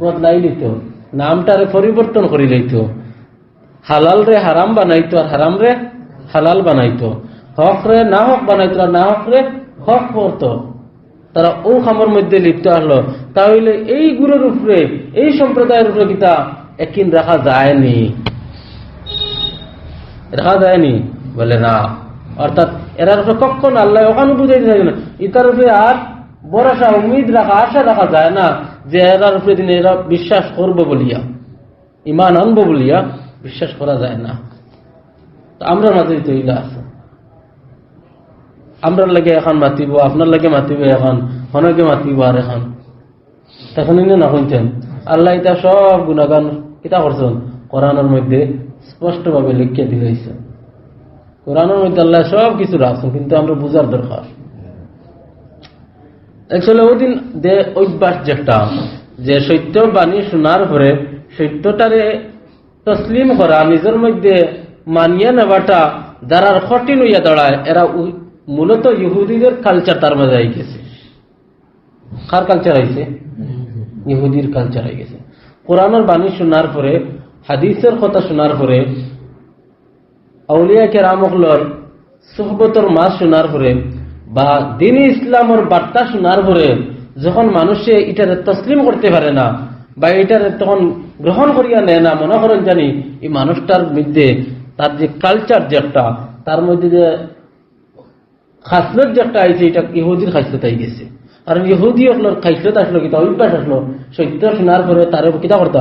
বদলাই দিত নামটারে পরিবর্তন করে লইত। হালাল রে হারাম বানাইতো আর হারাম রে হালাল বানাইতো। হক রে না হক বানাইতো আর না হক রে হক করতো। তারা ও খামর মধ্যে লিপ্ত আসলো। তাহলে এই গুরুর উপরে, এই সম্প্রদায়ের উপরে কিতা একিন রাখা যায়নি? রাখা যায়নি? বলে না। অর্থাৎ এরার উপরে কখন আল্লাহ ওখানে বুঝাইতে থাকে না। ইতার উপরে আর ভরসা উমিদ রাখা, আশা রাখা যায় না। যে এরার উপরে দিনে এরা বিশ্বাস করব বলিয়া ইমান আনব বলিয়া বিশ্বাস করা যায় না। তো আমরা মাঝে তো ইলা আছে। আমরা লাগে এখন মাতিব, আপনার লাগে মাতিব এখন হনকে মাতিব আর এখন। তখন না শুনছেন আল্লাহ এটা সব গুণাগান কিতা করছেন। কোরআনের মধ্যে স্পষ্টভাবে লিখিয়ে দিয়েছে। কোরআনের মধ্যে আল্লাহ সব কিছু রাখছেন, কিন্তু আমরা বুঝার দরকার। অভ্যাস যেটা, যে সত্য বাণী শোনার পরে সত্যটারে তসলিম করা, নিজের মধ্যে মানিয়ে নেওয়াটা যারা কঠিন হইয়া দাঁড়ায়, এরা মূলত ইহুদিদের কালচার তার মাঝে আই গেছে। কার কালচার আইছে? ইহুদির কালচার আই গেছে। কোরআনের বাণী শোনার পরে, হাদিসের কথা শোনার পরে, আউলিয়া কেরামকলর সুহবতর মাস শোনার পরে বা দিন ইসলামের বার্তা শোনার পরে যখন মানুষে এটারে তসলিম করতে পারে না, বা এটারে তখন গ্রহণ করিয়া নেয় না, মনে করেন জানি এই মানুষটার মধ্যে তার যে কালচার যে একটা, তার মধ্যে যে খাসলত যে একটা আইছে, এটা ইহুদির খাসলত আই গেছে। কারণ ইহুদি আপনার খাসলত আসলো কিতা অভ্যাস আসলো। সত্য শোনার পরে তার কিতা করতো?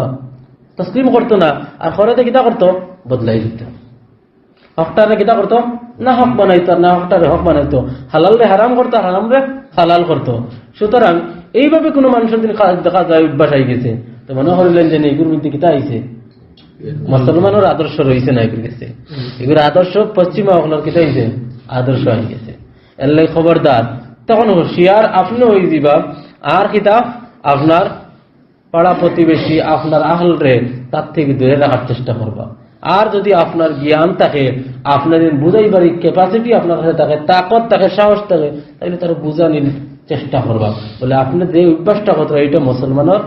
তসলিম করতো না। আর খরতে কিতা করতো? বদলাই দিত। হকটারে কিতা করতো? না হক বানাইতো, না হকটারে হক বানাইতো। হালাল রে হারাম করতো হারাম রে হালাল করতো। সুতরাং এইভাবে কোনো মানুষের দিন দেখা যায়, অভ্যাস আই গেছে। তো মনে করিলেন যে এগুলোর মধ্যে কিতা আইছে মুসলমানের আদর্শ রয়েছে না এগুলো গেছে এগুলো আদর্শ পশ্চিমা আপনার কিতা হয়েছে আদর্শ হয়ে গেছে। এলে খবরদার। তখন হুশিয়ার আপনি হয়ে দিবা আর কিতাব আপনার পাড়া প্রতিবেশী, আপনার আহল রে তার থেকে দূরে রাখার চেষ্টা করবা। আর যদি আপনার জ্ঞান থাকে আপনার বুঝাইবার ক্যাপাসিটি আপনার কাছে থাকে, তাকত থাকে, সাহস থাকে তাহলে তার বুঝানির চেষ্টা করবা। বলে আপনি যে অভ্যাসটা করতে এটা মুসলমানের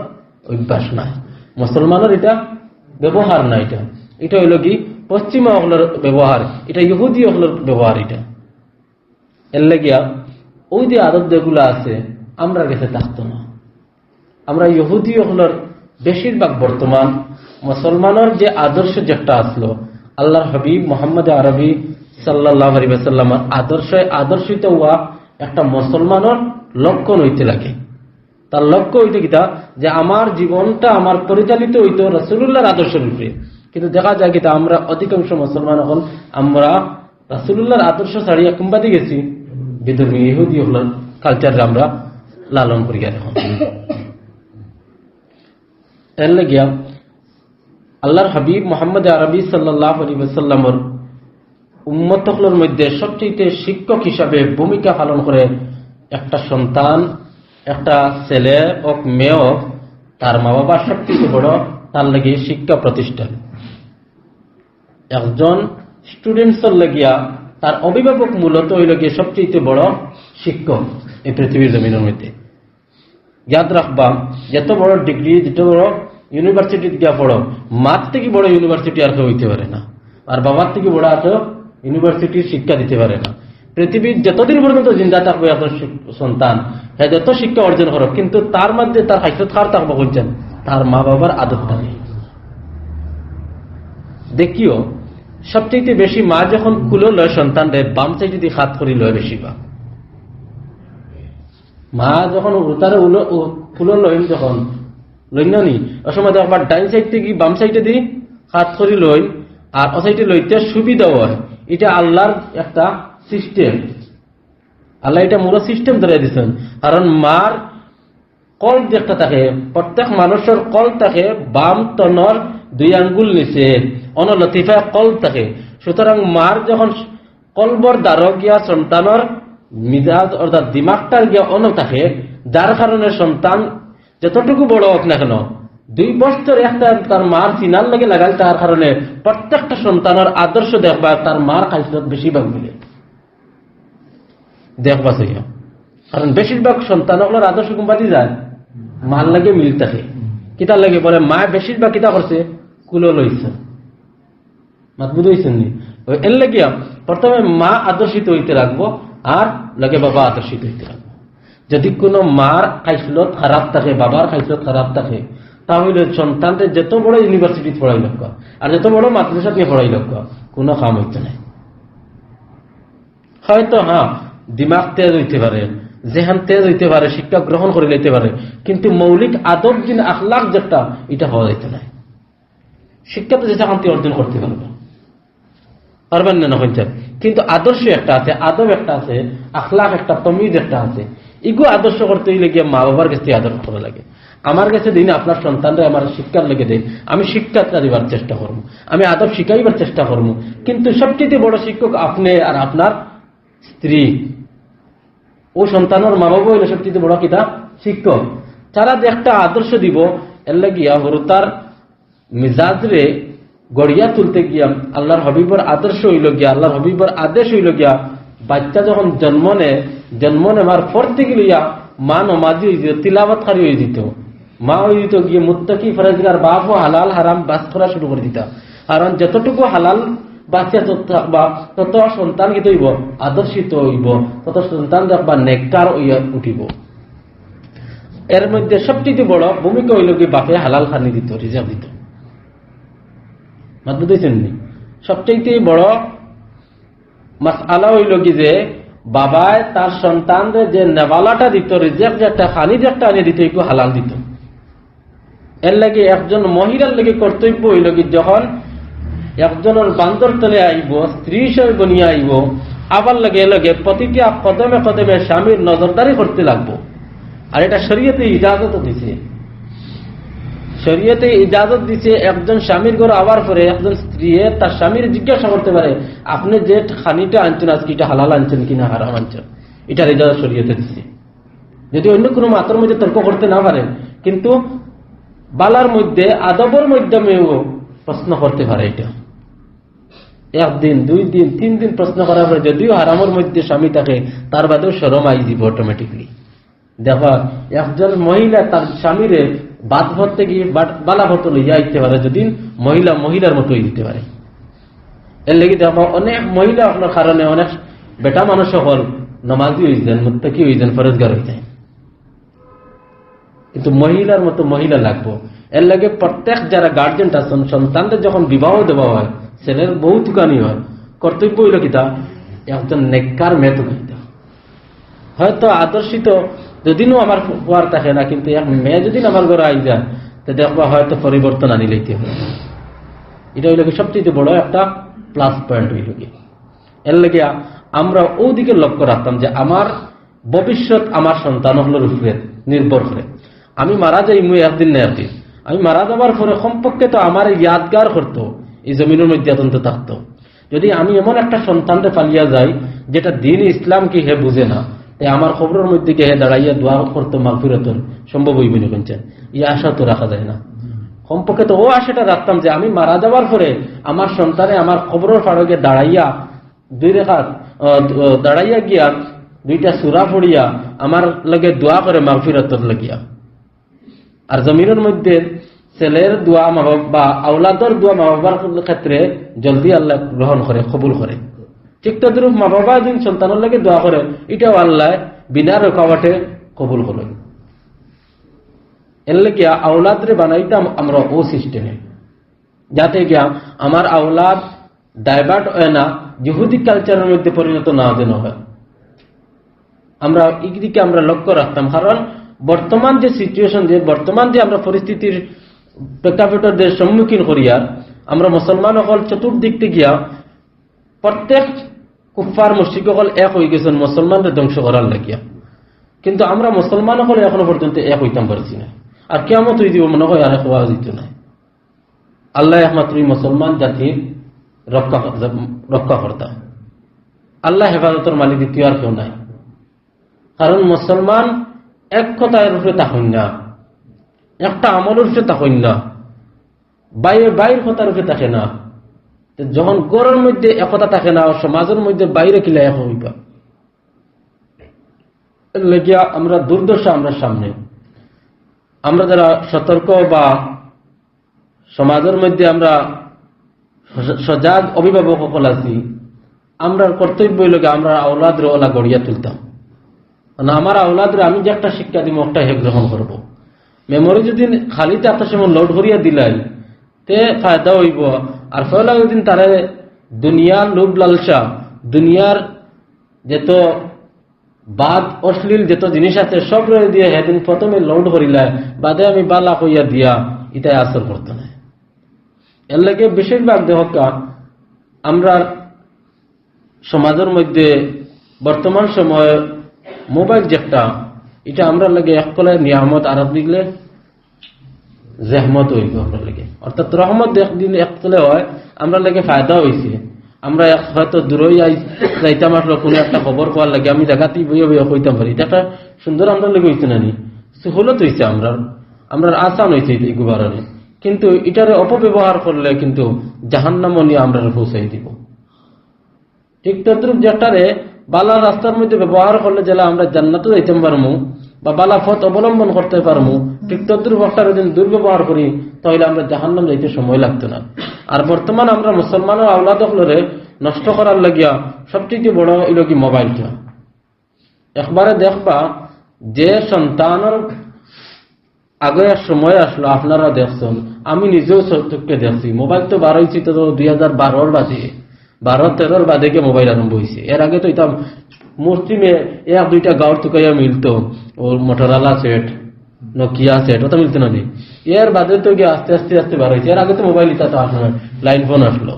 অভ্যাস নাই মুসলমানের এটা ব্যবহার না এটা। এটা হইল কি? পশ্চিমা হলের ব্যবহার, এটা ইহুদি হলের ব্যবহার এটা। এর লাগিয়া ওই যে আদত যেগুলো আছে আমরা কাছে থাকতো না। আমরা ইহুদি হলের বেশিরভাগ বর্তমান মুসলমানের যে আদর্শ যেটা আসলো, আল্লাহর হাবিব মোহাম্মদ আরবি সাল্লাহ আলিবাসাল্লামার আদর্শ আদর্শিত হওয়া একটা মুসলমানের লক্ষণ হইতে লাগে। তার লক্ষ্য হইতে কিতা যে আমার জীবনটা আমার পরিচালিত হইতো রাসুল্লাহর আদর্শের উপরে। কিন্তু দেখা যায় কিতা আমরা অধিকাংশ মুসলমান এখন আমরা রাসুল্লাহর আদর্শ ছাড়িয়া কুম্বাদি গেছি? বিধর্মী ইহুদি হলার কালচার আমরা লালন করিয়া এখন এর লাগিয়া আল্লাহর হাবিব মোহাম্মদ আরবি সাল্লাহ আলী সাল্লামর উম্মতকলের মধ্যে সবচেয়ে শিক্ষক হিসাবে ভূমিকা পালন করে একটা সন্তান, একটা ছেলে হোক, মেয়ে তার মা বাবা সবচেয়ে বড়, তার লাগে শিক্ষা প্রতিষ্ঠান। একজন স্টুডেন্টসের লাগিয়া তার অভিভাবক মূলত ওই লাগিয়ে সবচেয়ে বড় শিক্ষক এই পৃথিবীর জমিনের মধ্যে। ইয়াদ রাখবা, যত বড় ডিগ্রি যত বড় ইউনিভার্সিটি গিয়া পড়ো। মার থেকে বড় ইউনিভার্সিটি আর কেউ হইতে পারে না। আর বাবার থেকে বড় আর কেউ ইউনিভার্সিটির শিক্ষা দিতে পারে না। পৃথিবীর যতদিন পর্যন্ত জিন্দা থাকবে আপনার সন্তান হ্যাঁ যত শিক্ষা অর্জন করো কিন্তু তার মধ্যে তার হাইসত খার থাকব বলছেন তার মা বাবার আদতটা নেই। দেখিও সবচেয়ে বেশি মা যখন কুলো লয় সন্তান দেয় বাম সাইডে দিয়ে হাত করি লয় বেশি বা মা যখন উতারে ফুলন লইন যখন লইন নি অসময় একবার ডাইন সাইড থেকে বাম সাইডে দি, হাত করি লই, আর ও সাইডে লইতে সুবিধা হয়। এটা আল্লাহর একটা সিস্টেম আল্লাহ এটা মোর সিস্টেম ধরে দিচ্ছেন কারণ মার কল একটা থাকে, প্রত্যেক মানুষের কল থাকে, বাম তনর দুই আঙ্গুল নিচে, অন লতিফায় কল থাকে। সুতরাং মার যখন কলবর দ্বারক গিয়া সন্তানের মিজাজ অর্থাৎ দিমাগটার গিয়া অন থাকে, যার কারণে সন্তান যতটুকু বড় হোক না কেন, দুই বছর একটা তার মার চিনার লাগে লাগাল তার কারণে প্রত্যেকটা সন্তানের আদর্শ দেখবা তার মার খাইসলত বেশিরভাগ মিলে। দেখবা সে কারণ বেশিরভাগ সন্তানগুলোর আদর্শ কোম্পানি যায় মার লাগে মিল থাকে। কিতার লাগে বলে, মা বেশিরভাগ কিতা করছে কুলো লইছে মাতবুদ হইছেন নি? এর লাগিয়া প্রথমে মা আদর্শিত হইতে রাখব আর লাগে বাবা আদর্শিত হইতে রাখব যদি কোনো মার খাইসলত খারাপ থাকে, বাবার খাইসলত খারাপ থাকে, তাহলে সন্তানকে যত বড় ইউনিভার্সিটি পড়াই লক্ষ আর যত বড় মাদ্রাসাত নিয়ে পড়াই লক্ষ কোনো কাম হইতে নাই। হয়তো হ্যাঁ দিমাগ তেজ হইতে পারে যেহান তেজ হইতে পারে শিক্ষা গ্রহণ করে লইতে পারে কিন্তু মৌলিক আদব দিন আখলাখ যেটা এটা হওয়া যাইতে নাই। শিক্ষা তো যেটা শান্তি অর্জন করতে পারবে পারবেন না কিন্তু আদর্শ একটা আছে, আদব একটা আছে, আখলাখ একটা তমিজ একটা আছে। ইগো আদর্শ করতে হইলে গিয়ে মা বাবার কাছে আদর্শ করা লাগে। আমার কাছে দিন, আপনার সন্তানরা আমার শিক্ষার লেগে দেয় আমি শিক্ষাটা দিবার চেষ্টা করব। আমি আদব শিখাইবার চেষ্টা করব। কিন্তু সবচেয়ে বড় শিক্ষক আপনি আর আপনার স্ত্রী। ও সন্তানের মা বাবা হইলে সবচেয়ে বড় কিতা শিক্ষক। তারা যে একটা আদর্শ দিব, এর লাগিয়া হরু তার মিজাজরে গড়িয়া তুলতে গিয়া আল্লাহর হবিবর আদর্শ হইল গিয়া, আল্লাহর হবিবর আদেশ হইল গিয়া বাচ্চা যখন জন্ম নেয় জন্ম নেবার পর থেকে লইয়া মা নমাজি হয়ে যেত তিলাবাতকারী হয়ে যেত। মা হয়ে যেত গিয়ে মুত্তাকি ফরাজগার বাপও হালাল হারাম বাস করা শুরু করে দিত। কারণ যতটুকু হালাল বাচ্চা বা তত সন্তান কি হইব আদর্শিত হইব। তত সন্তান দেখবা নেককার উঠিব। এর মধ্যে সবচেয়ে বড় ভূমিকা হইল কি বাপে হালাল খানি দিত রিজার্ভ দিত। মাত বুঝেছেন সবচেয়ে বড় মাস আলা হইল কি যে বাবায় তার সন্তানদের যে নেওয়ালাটা দিত যেটা আনিয়ে দিত হালাল দিত। এর লাগে একজন মহিলার লাগে কর্তব্য হইল কি যখন একজনের বান্দর তলে আইব, স্ত্রী হিসেবে বনিয়ে আইব, আবার লাগে লগে প্রতিটি কদমে কদমে স্বামীর নজরদারি করতে লাগবো। আর এটা শরীয়তে ইজাজত দিছে শরীয়তে ইজাজত দিছে, একজন স্বামীর ঘর আবার পরে একজন স্ত্রী তার স্বামীর জিজ্ঞাসা করতে পারে, আপনি যে খানিটা আনছেন, আজকে এটা হালাল আনছেন কিনা, হারাম আনছেন? এটার ইজাজত শরীয়তে দিছে। যদি অন্য কোনো মাতার মধ্যে তর্ক করতে না পারে কিন্তু বালার মধ্যে, আদবর মাধ্যমেও প্রশ্ন করতে পারে এটা। একদিন, দুই দিন, তিন দিন প্রশ্ন করার পরে যদিও হারামের মধ্যে স্বামী থাকে, তার বাদেও সরম আই দিব অটোমেটিকলি দেখো, একজন মহিলা তার স্বামীরে বাদ ভরতে গিয়ে বালা ভরতে লইয়া আইতে পারে যদি মহিলা, মহিলার মতো দিতে পারে। এর লেগে দেখো, অনেক মহিলা আপনার কারণে অনেক বেটা মানুষ হল নমাজি হয়ে যান, মুত্তাকি হয়ে যান, ফরজগার হয়ে যায় কিন্তু মহিলার মতো মহিলা লাগবো। এর লাগে প্রত্যেক যারা গার্জেনটা সন্তানদের যখন বিবাহ দেওয়া হয়, ছেলের বহু তুকানি হয়, কর্তব্য হইল কিতা একজন নেককার মেয়ে তুকাইতে হয়তো আদর্শিত যদিনও আমার হওয়ার থাকে না, কিন্তু এক মেয়ে যদি আমার ঘরে আই যায় তো দেখবা হয়তো পরিবর্তন আনি লইতে হবে। এটা হইল সবচেয়ে বড় একটা প্লাস পয়েন্ট হইল কি। এর লাগে আমরা ওদিকে লক্ষ্য রাখতাম যে আমার ভবিষ্যৎ আমার সন্তান হলোর উপরে নির্ভর করে। আমি মারা যাই মুই একদিন না একদিন। আমি মারা যাবার পরে সম্পর্কে তো আমার ইয়াদগার করতো এই জমিনের মধ্যে অত্যন্ত থাকতো। যদি আমি এমন একটা সন্তানকে পালিয়া যাই, যেটা দিন ইসলাম কি হে বুঝে না আমার খবরের মধ্যে কে দাঁড়াইয়া দোয়া করতো, মাগফিরতন, সম্ভব হইবে না কোনছেন এই আশা তো রাখা যায় না। সম্পর্কে তো ও আশাটা রাখতাম যে আমি মারা যাওয়ার পরে আমার সন্তানে আমার খবরের ফাড়কে দাঁড়াইয়া দুই রেখা দাঁড়াইয়া গিয়া দুইটা সুরা পড়িয়া আমার লগে দোয়া করে মাগফিরতর লাগিয়া। আর জমিনের মধ্যে ছেলের দোয়া মা, বা আউলাদর দোয়া মা, বাবার ক্ষেত্রে জলদি আল্লাহ গ্রহণ করে, কবুল করে। ঠিক তদ্রুপ মা বাবা দিন সন্তানের লাগে দোয়া করে এটাও আল্লাহ বিনা রোকাওয়াটে কবুল করে এর লেগে আউলাদরে বানাইতাম আমরা ও সিস্টেমে। যাতে গিয়া আমার আউলাদ ডাইভার্ট হয় না, ইহুদি কালচারের মধ্যে পরিণত না যেন হয়। আমরা এদিকে আমরা লক্ষ্য রাখতাম, কারণ বর্তমান যে সিচুয়েশন যে বর্তমান যে আমরা পরিস্থিতির প্রেক্ষাপটের সম্মুখীন করিয়া, আমরা মুসলমান সকল চতুর্দিক গিয়া প্রত্যেক কুফার মুশ্রিক সকল এক হয়ে গেছেন, মুসলমানদের ধ্বংস করার লাগিয়া। কিন্তু আমরা মুসলমান সকল এখনও পর্যন্ত এক হইতাম পারছি না। আর কেমন হয়ে দিব মনে হয় আর হওয়া যেত না। আল্লাহ একমাত্র মুসলমান জাতির রক্ষা রক্ষাকর্তা আল্লাহ হেফাজতের মালিক দ্বিতীয় আর কেউ নাই। কারণ মুসলমান এক কথার উপরে তাহন না একটা আমলের উপরে তাহন না বাইরে বাইর কথার উপরে থাকে না। যখন গড়ের মধ্যে একতা থাকে না, সমাজের মধ্যে বাইরে কিলা এক হইবা? লেগিয়া আমরা দুর্দশা আমরা সামনে। আমরা যারা সতর্ক বা সমাজের মধ্যে আমরা সজাগ অভিভাবক সকল আছি আমরা কর্তব্য হইলকে আমরা আওলাদের ওলা গড়িয়া তুলতাম। মানে আমার আওলাদের আমি যে একটা শিক্ষা দিব, একটা হে গ্রহণ করব। মেমোরি যদি খালিতে আপনার সময় লোড করিয়া দিলাই, তে ফায়দা হইব। আর ফলে ওই দিন তারে দুনিয়ার লোভ লালসা, দুনিয়ার যেত বাদ অশ্লীল যত জিনিস আছে, সব রয়ে দিয়ে সেদিন প্রথমে লোড করিলা বাদে আমি বালা কইয়া দিয়া ইটাই আসর করতো না এর লাগে বেশিরভাগ দেহকা আমরা সমাজের মধ্যে বর্তমান সময়ে মোবাইল যেটা, এটা আমরা লাগে এককলে নিয়ামত আর দিলে জেহমত হইব আমরা লাগে অর্থাৎ রহমত একদিন একতলে হয়, আমরা লাগে ফায়দা হয়েছে আমরা হয়তো দূরই যাইতাম আসলো কোনো একটা খবর পাওয়ার লাগে, আমি জায়গাতে বইয়া বইয়া কইতাম পারি। এটা একটা সুন্দর আমরা লেগে হইছে নানি সুহলত হয়েছে আমরা। আমরা আসান হয়েছে এই গুবারণে কিন্তু এটারে অপব্যবহার করলে কিন্তু জাহান্নাম নিয়ে আমরা পৌঁছাই দিব। ঠিক তদ্রুপ যেটারে বালা রাস্তার মধ্যে ব্যবহার করলে যেটা আমরা জান্নাতে যাইতে পারমু বা বালা পথ অবলম্বন করতে পারমু, ঠিক তদ্রুপ একটা যদি দুর্ব্যবহার করি, তাহলে আমরা জাহান্নাম যাইতে সময় লাগতো না। আর বর্তমান আমরা মুসলমানের আওলাদ হলরে নষ্ট করার লাগিয়া সবচেয়ে বড় হইল কি মোবাইলটা। একবারে দেখবা, যে সন্তানের আগে সময় আসলো, আপনারা দেখছেন, আমি নিজেও চোখকে দেখছি, মোবাইল তো বার হয়েছি তো দুই হাজার বারোর বাদে বারো তেরোর বাদে গিয়ে মোবাইল আরম্ভ হয়েছে এর আগে তো এটা মুসলিমে এক দুইটা গাঁর তুকাইয়া মিলতো। ওর মোটরালা সেট নোকিয়া সেট ওটা মিলতো না নি। এর বাদে তো গিয়ে আস্তে আস্তে আস্তে বার হয়েছে। এর আগে তো মোবাইল এটা তো আসলো না লাইন ফোন আসলো।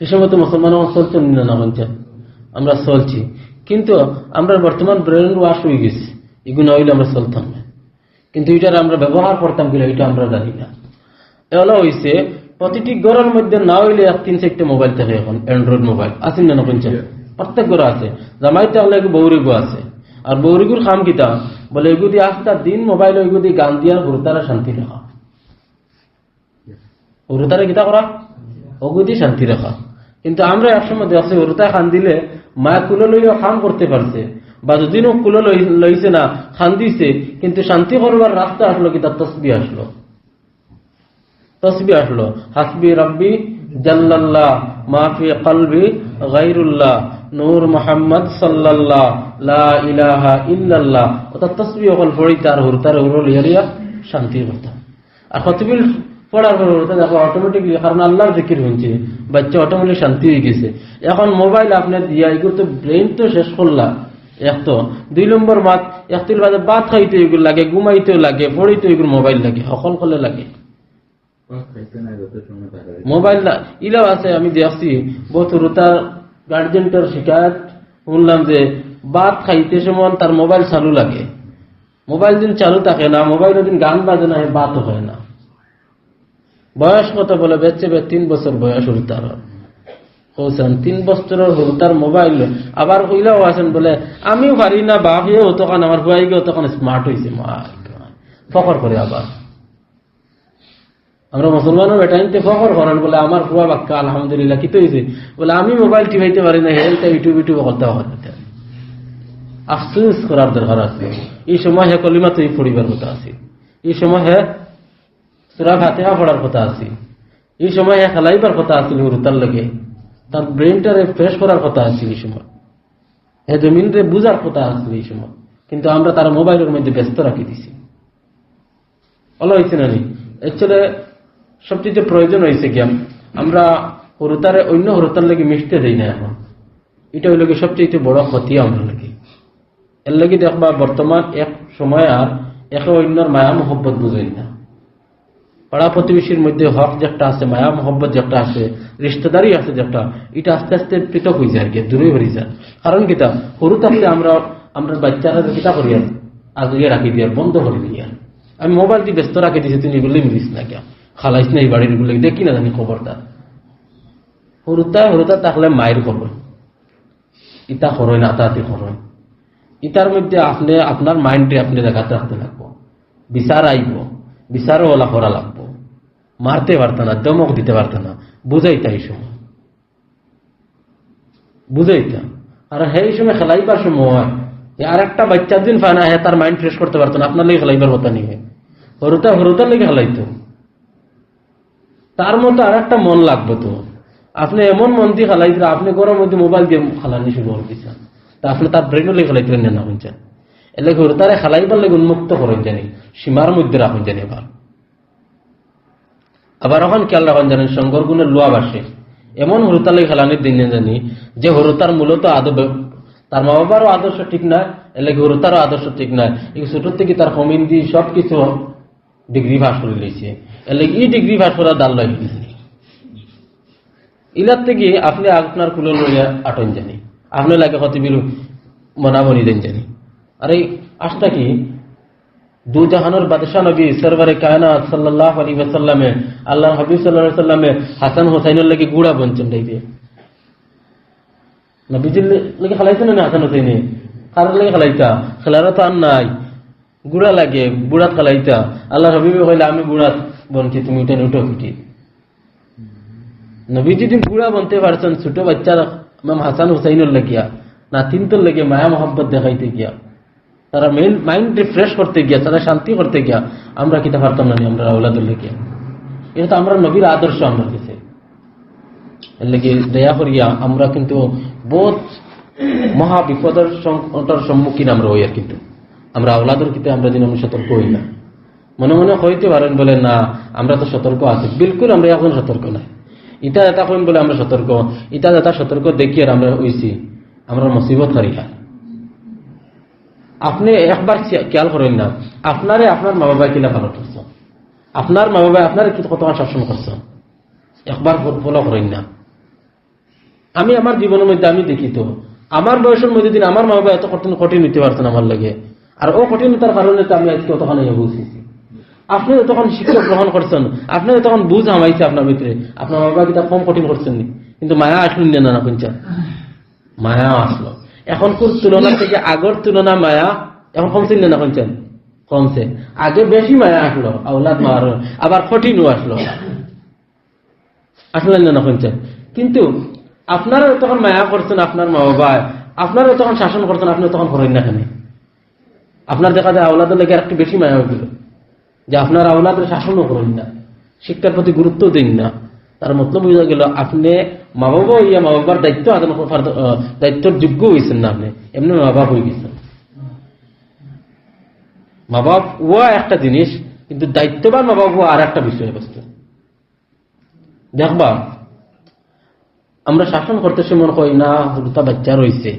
সময় তো মুসলমান চলছে না না বলছে আমরা চলছি। কিন্তু আমরা বর্তমান ব্রেন ওয়াশ হয়ে গেছি। এগুলো হইলে আমরা চলতাম না। কিন্তু এটার আমরা ব্যবহার করতাম কিনা, এটা আমরা জানি না। এগুলো হয়েছে প্রতিটি ঘরের মধ্যে না হইলে এক তিন চারটে মোবাইল থাকে এখন অ্যান্ড্রয়েড মোবাইল আছেন না পঞ্চায়েত প্রত্যেক ঘরে আছে। জামাই হলে বৌরিগু আছে। আর বৌরিগুর খাম কিতা? বলে এগুদি আস্তা দিন মোবাইল ওইগুদি গান দিয়া হুরতারা শান্তি রাখা। হুরতারা কিতা করা? ওগুদি শান্তি রাখা। কিন্তু আমরা একসময় দেখছি হুরতা খান দিলে মায়া কুলো লইয়া খাম করতে পারছে। বা যদিনও কুলো লই- লইছে না, খান দিছে, কিন্তু শান্তি করবার রাস্তা আসলো কি তার তসবি আসলো। তসবি আসলো। হাসবি রব্বি জাল্লাল্লাহ মাফি কালবি গাইরুল্লাহ নূর মোহাম্মদ সাল্লাল্লাহ লা ইলাহা ইল্লাল্লাহ। অর্থাৎ তসবি অকল পড়ি তার শান্তি করতাম আর কতবিল পড়ার পর দেখো অটোমেটিকলি কারণ আল্লাহর জিকির হয়েছে বাচ্চা অটোমেটিক শান্তি হয়ে গেছে। এখন মোবাইল আপনার দিয়া এগুলো তো ব্রেন তো শেষ করলা। এক তো দুই নম্বর মাত একটির বাদে ভাত খাইতে এগুলো লাগে ঘুমাইতেও লাগে পড়িতে এগুলো মোবাইল লাগে সকল কলে লাগে। মোবাইল ইলাও আছে আমি দেখছি বহুত রুতার গার্জেন্টের শিকায়ত শুনলাম যে ভাত খাইতে সময় তার মোবাইল চালু লাগে। মোবাইল দিন চালু থাকে না মোবাইল দিন গান বাজে না বাতও হয় না। বয়স কত বলে? বেচে বে তিন বছর বয়স হরুতার কৌছেন তিন বছরের হরুতার মোবাইল আবার কইলাও আছেন বলে, আমিও পারি না, বাপিও তখন আমার হুয়াইগেও তখন স্মার্ট হয়েছে মা ফখর করে আবার আমরা মুসলমানের বেটাইনতে ফখর করেন, বলে আমার হুয়া বাক্কা আলহামদুলিল্লাহ কি হয়েছে বলে আমি মোবাইল টিপাইতে পারি না হেলতে ইউটিউব ইউটিউব করতে হয় আফসোস করার দরকার আছে। এই সময় হে কলিমা তুই পড়িবার কথা আছে। এই সময় হে সুরা ফাতেহা পড়ার কথা আছে। এই সময় হে খেলাইবার কথা আছিল হুরুতার লাগে। তার ব্রেনটারে ফ্রেশ করার কথা আছে এই সময়। হে জমিনরে বুঝার কথা আছিল এই সময়। কিন্তু আমরা তার মোবাইলের মধ্যে ব্যস্ত রাখি দিছি। ভালো হয়েছে না নি? অ্যাকচুয়ালি সবচেয়ে প্রয়োজন হয়েছে কি আমরা হরুতারে অন্য হরুতার লাগে মিশতে দেই না এখন। এটা হইল সবচেয়ে বড় ক্ষতি আমরা লাগে। এর লাগে দেখবা বর্তমান এক সময় আর একে অন্যর মায়া মোহব্বত বুঝেন না। পাড়া প্রতিবেশীর মধ্যে হক যেটা আছে, মায়া মোহব্বত যেটা আছে, রিশ্তেদারি আছে যেটা, এটা আস্তে আস্তে পৃথক হয়ে যায় আর কি, দূরে হয়ে যায়। কারণ কিতা সরু থাকতে আমরা আমরা বাচ্চারা কিতা করি আর আগিয়ে রাখি দিয়ে, বন্ধ করে আর আমি মোবাইল দিয়ে ব্যস্ত রাখি দিয়েছি তুই এগুলো মিলিস না কেন? খালাইস না এই বাড়িরগুলো দেখি না জানি খবরটা। হরুতা হরুতা থাকলে মায়ের খবর ইতা খরয় না, তাতে খরয় ইটার মধ্যে আপনি আপনার মাইন্ডে আপনি দেখাতে রাখতে লাগবো। বিচার আইব বিচারও ওলা করা লাগবো। মারতে পারত না, দমক দিতে পারত না। বুঝাইতা এই সময়। বুঝাইতা আর সেই সময় খেলাইবার সময় আর একটা বাচ্চার দিন ফানা হ্যাঁ তার মাইন্ড ফ্রেশ করতে পারতো না। আপনার লেগে খেলাইবার কথা নিয়ে হরুতা হরুতার লেগে খেলাইতো। তার মতো আর একটা মন লাগবে তো। আপনি এমন মন দিয়ে খেলাই দিলে আপনি গরম মধ্যে মোবাইল দিয়ে খেলানি শুরু করে দিচ্ছেন তা আপনি তার ব্রেনও লেগে খেলাইতে না শুনছেন এলে হরুতারে খেলাইবার লেগে উন্মুক্ত করেন জানি, সীমার মধ্যে রাখুন জানি এবার। আবার এখন খেয়াল রাখুন জানেন, শঙ্কর গুণের লোয়া বাসে এমন হরুতালে খেলানির দিন জানি, যে হরুতার মূলত আদব তার মা বাবারও আদর্শ ঠিক নয় এলে হরুতারও আদর্শ ঠিক নয় ছোটোর থেকে তার কমিন দিয়ে সব কিছু ডিগ্রি পাস করে লিয়েছে ই ডিগ্রি পাস করা দাল লয় ইলার থেকে আপনি আপনার কুলো লইয়া আটন জানি। আপনি লাগে বিলু মনাবনি দেন জানি। আশটা কি? দু জাহানোর বাদশাহ নবী সরবারে সাল্লাহ আলী ওয়াসাল্লামে আল্লাহ হাবিব সাল্লাহ সাল্লামে হাসান হোসাইনের লাগি গুড়া বঞ্চন ডাইবে নবীজির লাগে খেলাইছে না হাসান হোসাইনে? কার লাগে খেলাইতা? খেলারও তো আর নাই। গুড়া লাগে, বুড়াত খেলাইতা। আল্লাহ হাবিবে কইলে, আমি বুড়াত। বনছি তুমি উঠে উঠো ফিটি নবী যদি বুড়া বনতে পারছেন ছোট বাচ্চার ইমাম হাসান হুসাইনের লাগিয়া না তিনটোর লেগে মায়া মোহাম্মত দেখাইতে গিয়া তারা মেইন মাইন্ড রিফ্রেশ করতে গিয়া তারা শান্তি করতে গিয়া আমরা কিতা পারতাম না নি আমরা আউলাদুল লেগে এটা তো আমরা নবীর আদর্শ আমরা কাছে এর লেগে দয়া করিয়া আমরা কিন্তু বহুত মহা বিপদের সংকটের সম্মুখীন আমরা হই আর কিন্তু আমরা আওলাদের কিন্তু আমরা যেন আমরা সতর্ক হই না মনে মনে হইতে পারেন বলে, না, আমরা তো সতর্ক আছি। বিলকুল আমরা এখন সতর্ক নাই। ইটা এটা কইন বলে আমরা সতর্ক ইটা এটা সতর্ক দেখি আর আমরা হইছি, আমরা মুসিবত হারিয়া আপনি একবার খেয়াল করেন না, আপনারে আপনার মা বাবা কিনা ভালো করছেন আপনার মা বাবা আপনার কত শাসন করছেন একবার ফলো করেন না। আমি আমার জীবনের মধ্যে, আমি দেখি তো, আমার বয়সের মধ্যে দিন আমার মা বাবা এত কঠিন কঠিন নিতে পারছেন আমার লাগে, আর ও কঠিনতার কারণে তো আমি আজকে অতখানে বুঝেছি আপনি তখন শিক্ষা গ্রহণ করছেন, আপনি তখন বুঝ হামাইছে আপনার ভিতরে, আপনার মা বাবা কম কঠিন করছেন কিন্তু মায়া আসলেন না না কুঞ্চা? মায়া আসলো। এখন কোন তুলনা থেকে আগর তুলনা মায়া এখন কমছে না কুঞ্চেন কমছে। আগে বেশি মায়া আসলো আউলাদ মার আবার কঠিনও আসলো। আসলেন না কুঞ্চেন কিন্তু আপনারা তখন মায়া করছেন, আপনার মা বাবা, আপনারা তখন শাসন করছেন, আপনি তখন করেন না কেন? আপনার দেখা যায় আওলাদের লেগে আর একটু বেশি মায়া হয়েছিল যে আপনার আওলাদের শাসনও করেন না, শিক্ষার প্রতি গুরুত্ব দিন না। তার মতলব বোঝা গেল, আপনি মা বাবা ইয়া মা বাবার দায়িত্ব আদান দায়িত্বর যোগ্য হয়েছেন না আপনি, এমনি মা বাবা হয়ে গেছেন। মা বাপ ও একটা জিনিস, কিন্তু দায়িত্ববান মা বাবা আর একটা বিষয়বস্তু দেখবা, আমরা শাসন করতে সময় কই না হুলতা বাচ্চা রয়েছে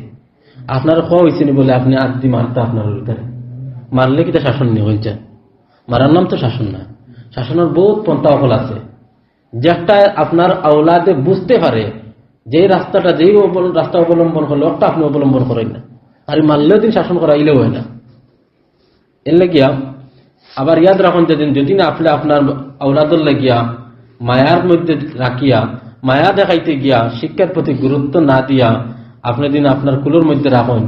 আপনার খোয়া হয়েছে বলে আপনি আদি মারতে আপনার মারলে কি শাসন নিয়ে হয়েছে মারার নাম তো শাসন না। শাসনের বহুত পন্থা অকল আছে। যে একটা আপনার আওলাদে বুঝতে পারে যে রাস্তাটা যেই রাস্তা অবলম্বন করলে, একটা আপনি অবলম্বন করেন না। আর মারলেও দিন শাসন করা ইলেও হয় না। এর লাগিয়া আবার ইয়াদ রাখুন যেদিন যদি না আপনি আপনার আওলাদর লাগিয়া মায়ার মধ্যে রাখিয়া, মায়া দেখাইতে গিয়া শিক্ষার প্রতি গুরুত্ব না দিয়া আপনি দিন আপনার কুলোর মধ্যে রাখুন,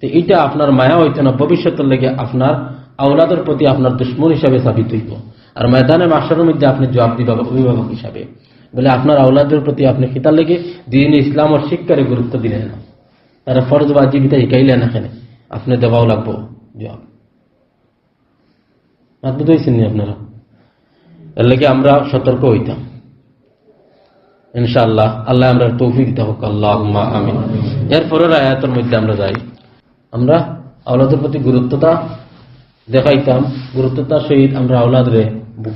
তো এইটা আপনার মায়া হইতে না, ভবিষ্যতের লেগে আপনার আওলাদের প্রতি আপনার দুশ্মন হিসাবে সাবিত হইব। আর ময়দানে মাসের মধ্যে আপনি জবাব দিবা অভিভাবক হিসাবে। বলে আপনার আওলাদের প্রতি আপনি খিতার লেগে দিন ইসলাম ও শিক্ষারে গুরুত্ব দিলেন না। তারা ফরজ বা জীবিতা শিখাইলেন এখানে। আপনি দেওয়াও লাগবো, জবাব। আপনারা। এর লেগে আমরা সতর্ক হইতাম। ইনশাআল্লাহ, আল্লাহ আমরা তৌফিক দিতে হোক আল্লাহ যাই। আমরা আওলাদের প্রতি গুরুত্বতা দেখাইতাম, গুরুত্বতার সহিত আমরা আওলাদরে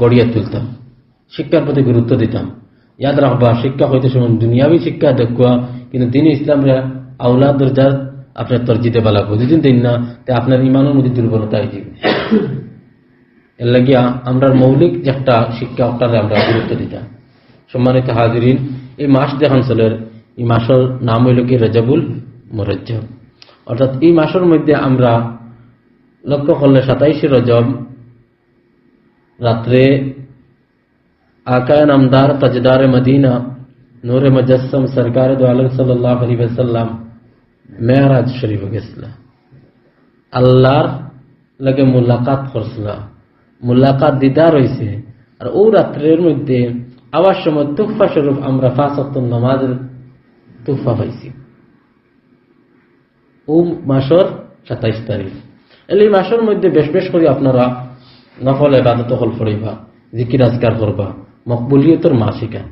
গড়িয়া তুলতাম, শিক্ষার প্রতি গুরুত্ব দিতাম। ইয়াদ রাখবা, শিক্ষা হইতে সময় দুনিয়াবি শিক্ষা দেখুয়া কিন্তু দিন ইসলামরা আওলাদের যার আপনার তর্জিতে বেলা বুঝেছেন দিন না, তে আপনার ইমানের মধ্যে দুর্বলতা যাবে এর লাগিয়া আমরা মৌলিক যে একটা শিক্ষা, ওটারে আমরা গুরুত্ব দিতাম। সম্মানিত হাজিরিন, এই মাস দেখান চলের এই মাসের নাম হইল কি? রেজাবুল মরজ্জব অর্থাৎ এই মাসের মধ্যে আমরা লক্ষ্য করলে সাতাইশে রজব রাত্রে আকায় নামদার তাজদার মদিনা, নূরে মজসম সরকার দো আলম সাল্লাহ আলী ওসাল্লাম মেয়ারাজ শরীফ গেছিল। আল্লাহর লগে মুলাকাত করছিল। মুলাকাত দিদার হয়েছে আর ও রাত্রের মধ্যে আবার সময় তুফা স্বরূপ আমরা ফাঁসত্ব নামাজের তুফা পাইছি। ও মাসর সাতাইশ তারিখ। এলে এই মাসের মধ্যে বেশ বেশ করে আপনারা নফল এবাদত হল ফরিবা জিকির আজকার করবা, মকবুলিয়তর মাস শিখা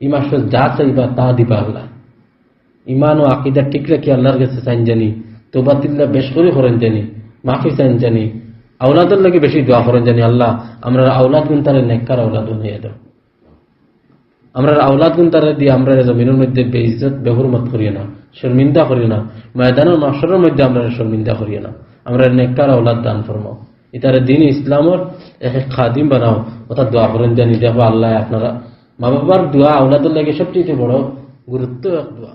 এই মাসে যা চাইবা তা দিবা আল্লাহ। ইমান ও আকিদা ঠিক রাখি আল্লাহর কাছে চাইন জানি তোবাতিল্লা বেশ করে করেন জানি, মাফি চাইন জানি আউলাদের লাগে বেশি দোয়া করেন জানি, আল্লাহ আমরা আউলাদ গুণ তারা নেককার আউলাদ হয়ে দাও। আমরা আউলাদ গুণ তারা দিয়ে আমরা জমিনের মধ্যে বেইজত বেহুরমত করিয়ে না, শর্মিন্দা করি না, ময়দানের মাসরের মধ্যে আমরা শর্মিন্দা করিয়ে না। আমরা নেককার আউলাদ দান ফরমাও। ইতারে দিন ইসলামর খাদিম বানাও। অর্থাৎ দোয়া করেন জানি দেখো আল্লাহ আপনারা। মা বাবার দোয়া আউলাদের লাগে সবচেয়ে বড় গুরুত্ব এক দোয়া।